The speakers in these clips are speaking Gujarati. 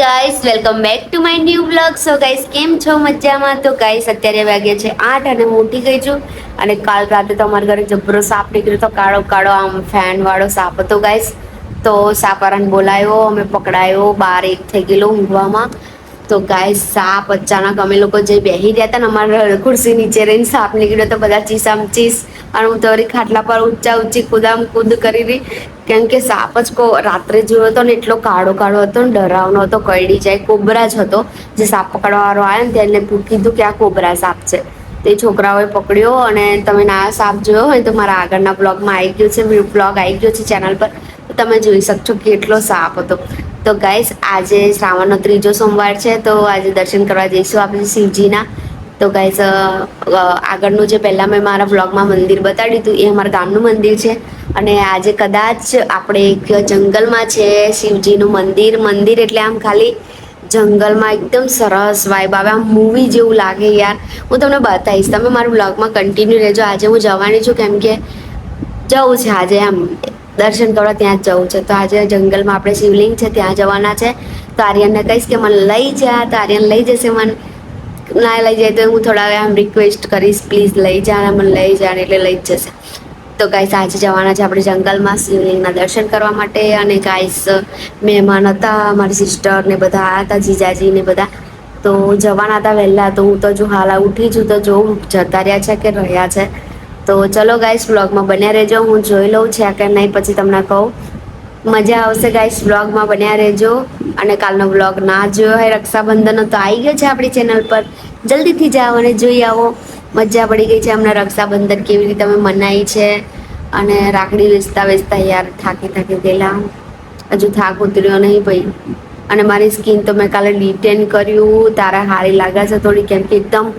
Guys welcome back to my new blog so guys કેમ છો? મજામાં? તો ગાઈસ અત્યારે વાગ્યા છે આઠ અને ઉઠી ગઈ છું અને કાલ રાતે તો અમારા ઘરે જબરો સાપ નીકળ્યો તો કાળો કાળો આમ ફેન વાળો સાપ હતો ગાઈસ તો સાપારાને બોલાયો, અમે પકડાયો, બાર એક થઈ ગયેલો ઊંઘવામાં. તો ગાય સાપ અચાનક અમે લોકો જે બેસી રહ્યા હતા ને અમારા ખુરશી નીચે રહીને સાપ નીકળ્યો તો બધા ચીસામ ચીસ અને હું તો ખાટલા પર ઊંચા ઊંચી કુદામ કૂદ કરી રહી. કેમ કે સાપ જ કો, રાત્રે જોયો હતો ને એટલો કાળો કાળો હતો ને ડરાવનો હતો કરડી જાય કોબરા જ હતો, જે સાપ પકડવા વાળો આવ્યો ને તેને કીધું કે આ કોબરા સાપ છે. તે છોકરાઓએ પકડ્યો અને તમે ના સાપ જોયો હોય તો મારા આગળના બ્લોગમાં આવી ગયો છે બ્લોગ આવી ગયો છે ચેનલ પર. તમે જોઈ શકશો કે કેટલો સાપ હતો. તો ગાઈસ આજે શ્રાવણનો ત્રીજો સોમવાર છે, તો આજે દર્શન કરવા જઈશું આપણે શિવજીના. તો ગાઈસ આગળનું જે પહેલાં મેં મારા બ્લોગમાં મંદિર બતાડ્યું હતું, એ અમારા ગામનું મંદિર છે. અને આજે કદાચ આપણે એક જંગલમાં છે, શિવજીનું મંદિર મંદિર એટલે આમ ખાલી જંગલમાં એકદમ સરસ વાઇબ આવે, આમ મૂવી જેવું લાગે યાર. હું તમને બતાવીશ, તમે મારા બ્લોગમાં કન્ટિન્યુ રહેજો. આજે હું જવાની છું, કેમ કે જવું છે આજે આમ. દર્શન કરવા ત્યાં જ જવું છે. તો આજે જંગલમાં આપણે શિવલિંગ છે, ત્યાં જવાના છે. તો આર્યનને કહીશ કે મને લઈ જા તો આર્યન લઈ જશે મને. ના લઈ જાય તો હું થોડા આમ રિક્વેસ્ટ કરીશ પ્લીઝ લઈ જા મને લઈ જા એટલે લઈ જ જશે. તો ગાઈસ આજે જવાના છે આપણે જંગલમાં શિવલિંગના દર્શન કરવા માટે. અને ગાઈસ મહેમાન હતા, મારી સિસ્ટર ને બધા હતા, જીજાજી ને બધા. તો જવાના હતા વહેલા, તો હું તો જો હાલ ઉઠી છું, તો જોઉં જતા રહ્યા છે કે રહ્યા છે. તો ચલો ગાઈસ વ્લોગમાં બન્યા રહેજો. હું જોઈ લઉં છે કે નહીં, પછી તમને કહું. મજા આવશે ગાઈસ વ્લોગમાં બન્યા રહેજો. અને કાલનો વ્લોગ ના જોયો હોય, રક્ષાબંધનનો તો આવી ગયો છે આપણી ચેનલ પર. જલ્દીથી જાઓ અને જોઈ આવો. મજા પડી ગઈ છે હમણાં રક્ષાબંધન કેવી રીતે અમે મનાવી છે. અને રાખડી વેચતા વેચતા યાર થાકી થાકી ગયેલા. હજુ થાક ઉતર્યો નહીં ભાઈ. અને મારી સ્કિન તો મેં કાલે ડિટેન કર્યું. તારા હારી લાગે છે થોડી, કેમ કે એકદમ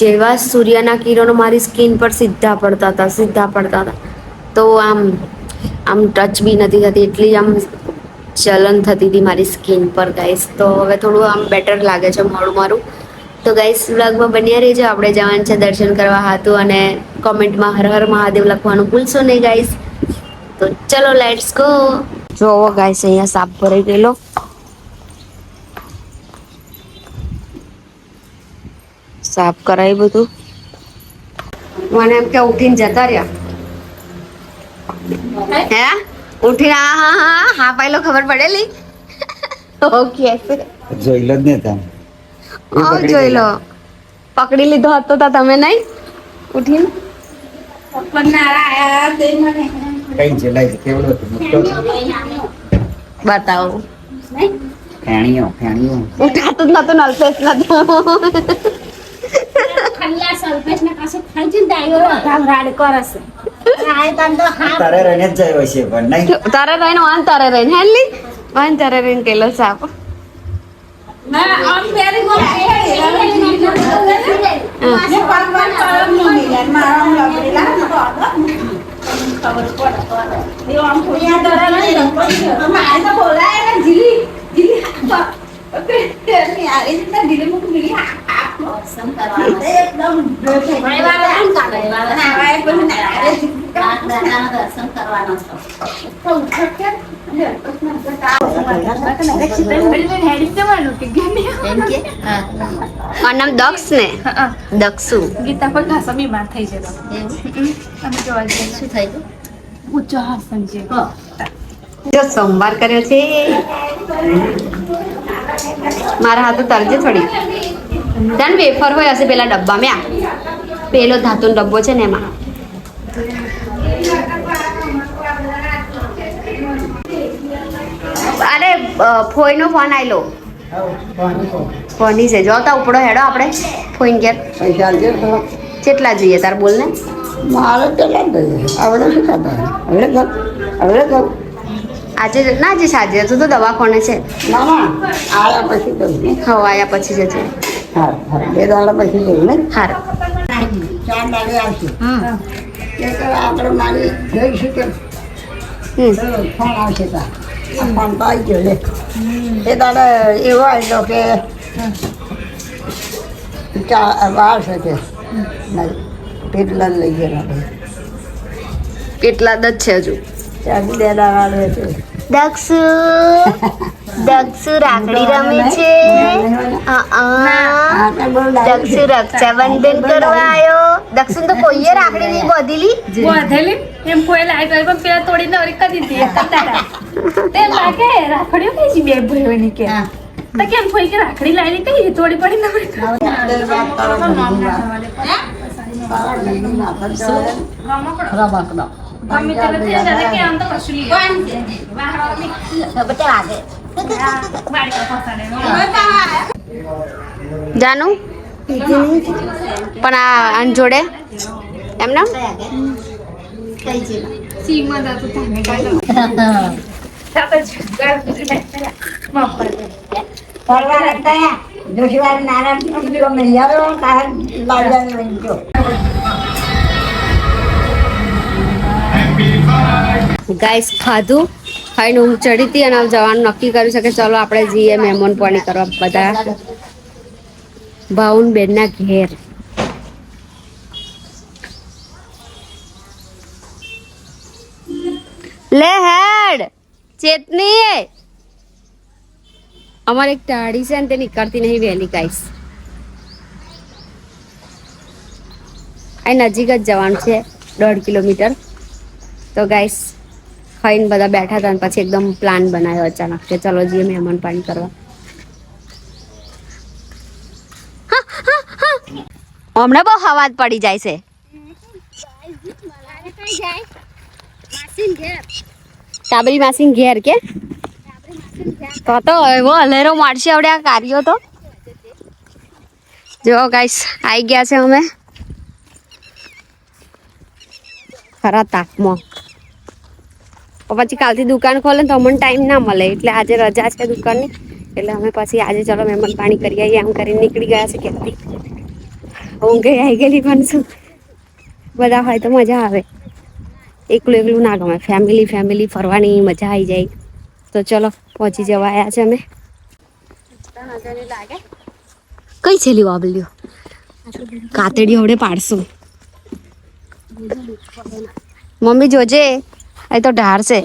જેવા સૂર્યના કિરણો મારી સ્કિન પર સીધા પડતા હતા, સીધા પડતા હતા. તો આમ આમ ટચ બી નથી થતી, એટલી આમ ચલન થતી હતી મારી સ્કિન પર ગાઈસ તો હવે થોડું આમ બેટર લાગે છે મોડું મારું. તો ગાઈસ વ્લોગમાં બન્યા રહેજો. આપણે જવાનું છે દર્શન કરવા હતું અને કોમેન્ટમાં હર હર મહાદેવ લખવાનું ભૂલશો નહીં ગાઈસ તો ચલો લેટ્સ ગો જોવો ગાઈસ અહીંયા સાપ ભરાઈ ગયેલો. સાફ કરાય બધું. મને એમ કે ઉઠીને જતા રહ્યા. હે? ઉઠીને હા હા હા હા પહેલો ખબર પડેલી? ઓકે. જોઈ લો ને તમે. આવ જોઈ લો પકડી લીધો હતો તા તમે નહીં? ઉઠીને? કઈ જલાય છે કેવડો હતો? બતાવો. ફેણીઓ ફેણીઓ ઉઠાતું જ નતું નલફેસ નતું ખલ્લા સલ્ફેશ ને કશું ખાઈ રાડ કરશે તારે રહીને જ જાય હશે પણ નહીં તારે રહીને વાન તારે રહીને હેલી વાન તારે રહીને કેલો સાપ આમ મારું નામ દક્ષ ને દક્ષુ. ગીતા પર ખાસ બીમાર થઈ જતો અમે જોવા જઈએ. શું થયું? ઊંચો હાસન છે. જો સોમવાર કર્યો છે. મારા હાથે તરજે થોડી. જાણ વેફર હોય હશે પેલા ડબ્બા મેં પેલો ધાતુનો ડબ્બો છે ને એમાં. અરે ફોઈનો ફોન આવેલો ફોની છે. જો તા ઉપડો હેડો આપણે. ફોઈન ઘેર. કેટલા જોઈએ? તાર બોલ ને. મારે કેટલા આવડે શું ખાતા હવે હવે ખાવ આજે ના જે સાજે તું તો દવાખાને છે. ના ના. આયા પછી ને હવાયા પછી જજે. હા બે દાડા પછી ને હાર ચાર દાડે આવશે એ તો આપણે મારી જોઈશું કે હમ. ફોન આવશે તા. ફોન તો આવી ગયો લે. એ દાડે એવો આવ્યો કે વાર છે કે પેટલા લઈ ગયા કેટલા જ છે હજુ? ચાર બે દાડા છે. દક્ષુ દક્ષુ રાખડી રમે છે. તો. દક્ષુ રક્ષાબંધન કરવા આવ્યો દક્ષુ તો કોઈએ રાખડી નહીં બધીલી? વધેલી એમ કોઈ લાઈટ હોય પણ પેલા તોડી નવરી કરી દીધી. તે લાગે રાખડીઓ કઈ છે બે ભાઈઓની કે? તો કેમ કોઈ કે રાખડી લાવી કઈ તોડી પડી. મમ્મી કે આમ તો કશું લઈ બધા વાગે. જાનું? પણ આ જોડે? લઈ ગયો. ગાઈસ ખાધું? ખાઈને હું ચડી હતી અને જવાનું નક્કી કર્યું છે કે ચલો આપણે જઈએ મહેમાન પાણી કરવા બધા. ભાવન બેનના ઘેર. લે હેડ. ચેતની અમારે એક ટાળી છે ને તે નીકળતી નહીં વહેલી ગાઈસ. આ નજીક જ જવાનું છે દોઢ કિલોમીટર. તો ગાઈસ ખાઈને બધા બેઠા હતા પછી એકદમ પ્લાન બનાવ્યો અચાનક કે ચલો જઈએ મહેમાન પાણી કરવા. હમણાં બહુ હવાજ પડી જાય છે. કાબરી માસી ઘેર. કે? તો તો એવો અલેરો મારશે આવડે આ કાર્યો તો. જો ગાઈસ આવી ગયા છે અમે. ખરા તાપમાં. પછી કાલથી દુકાન ખોલે તો અમને ટાઈમ ના મળે. એટલે આજે રજા છે દુકાનની. એટલે અમે પછી આજે ચલો મહેમાન પાણી કરી આવીએ. એમ કરીને નીકળી ગયા છે ક્યાંથી ઊંઘે આવી ગયેલી પણ શું બધા હોય તો મજા આવે. એકલું એકલું ના ગમે. ફેમિલી ફેમિલી ફરવાની મજા આવી જાય. તો ચલો, પહોંચી જવા આવ્યા છે અમે. કઈ છેલી વાબલ્યો કાતડી હવડે પાડશું. મમ્મી, જોજે. એ તો ઢાર છે.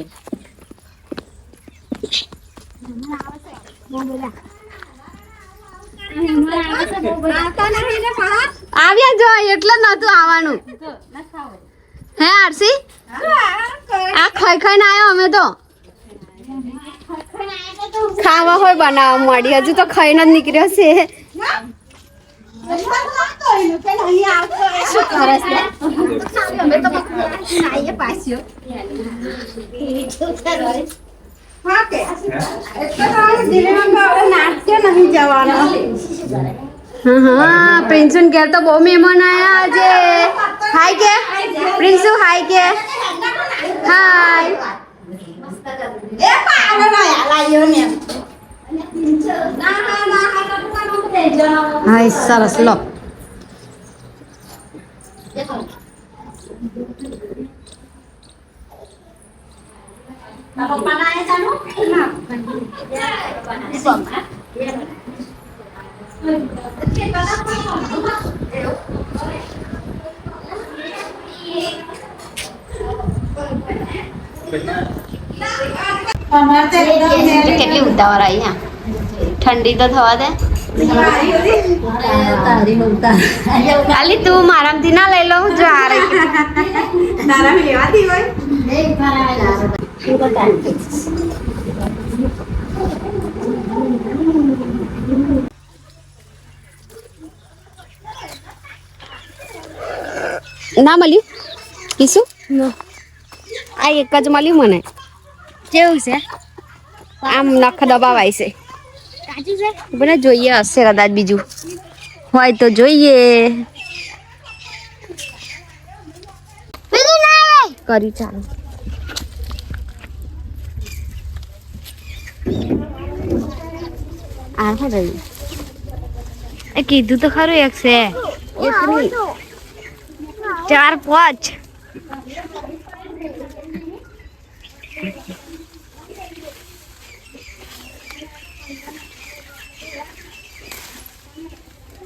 આવ્યા જો, એટલે નતું આવવાનું. હે, આરસી? આ ખાઈ ખાઈને આવ્યો અમે તો. ખાવા હોય બનાવવા મળી હજુ તો ખાઈને જ નીકળ્યો છે. પ્રિન્સુ ઘેર તો બહુ મહેમાન આયા આજે. હાય કે? પ્રિન્સુ હાય કે? હાય હાય સરસ લો કેટલી ઉતાવળ આવી હા? ઠંડી તો થવા દે. ખાલી તું મારામથી ના લઈ લઉં જો આ રહી ના મળ્યું? કીશું? આ એક જ મળ્યું મને. કેવું છે? આમ નખ દબાવાય છે. મને જોઈએ હશે કદાચ બીજું. હોય તો જોઈએ. કરી ચાલો. આ શું રહ્યું એ કીધું તો ખરું એક છે. ચાર પાંચ.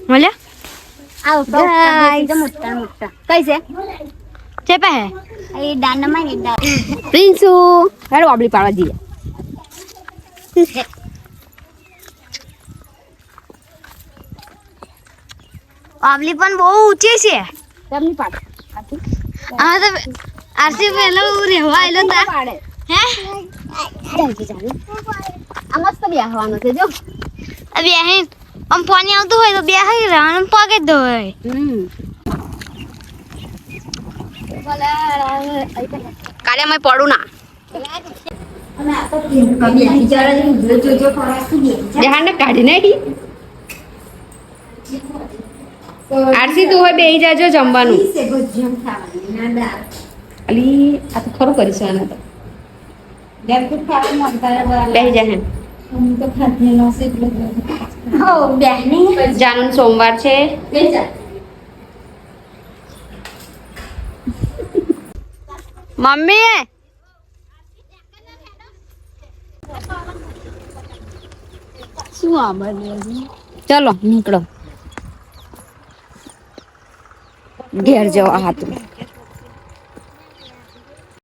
મળ્યા કઈ છે? ચેપા હે પ્રિન્સુ. હેડો બાબલી પાડવા જઈએ. બાબલી પણ બહુ ઊંચી છે. તેમની પાડ? આ તો આરસી પેલો રહેવા આવેલો તા. પાડે. હે? ચાલે આ મસ્ત બેહવાનું છે જો. બે હે આમ પાણી આવતું હોય તો બે હઈ રહેવાનું પગે જ ધોય કાલે અમે પડું ના. જહાને કાઢી નાખી. આરસી તું હોય બેહી જાજો જમવાનું. અલી આ તો ખરું કરીશું આને તો. બેહી જાનું સોમવાર છે. મમ્મી શું આ ચલો નીકળો. ઘેર જવા હાથું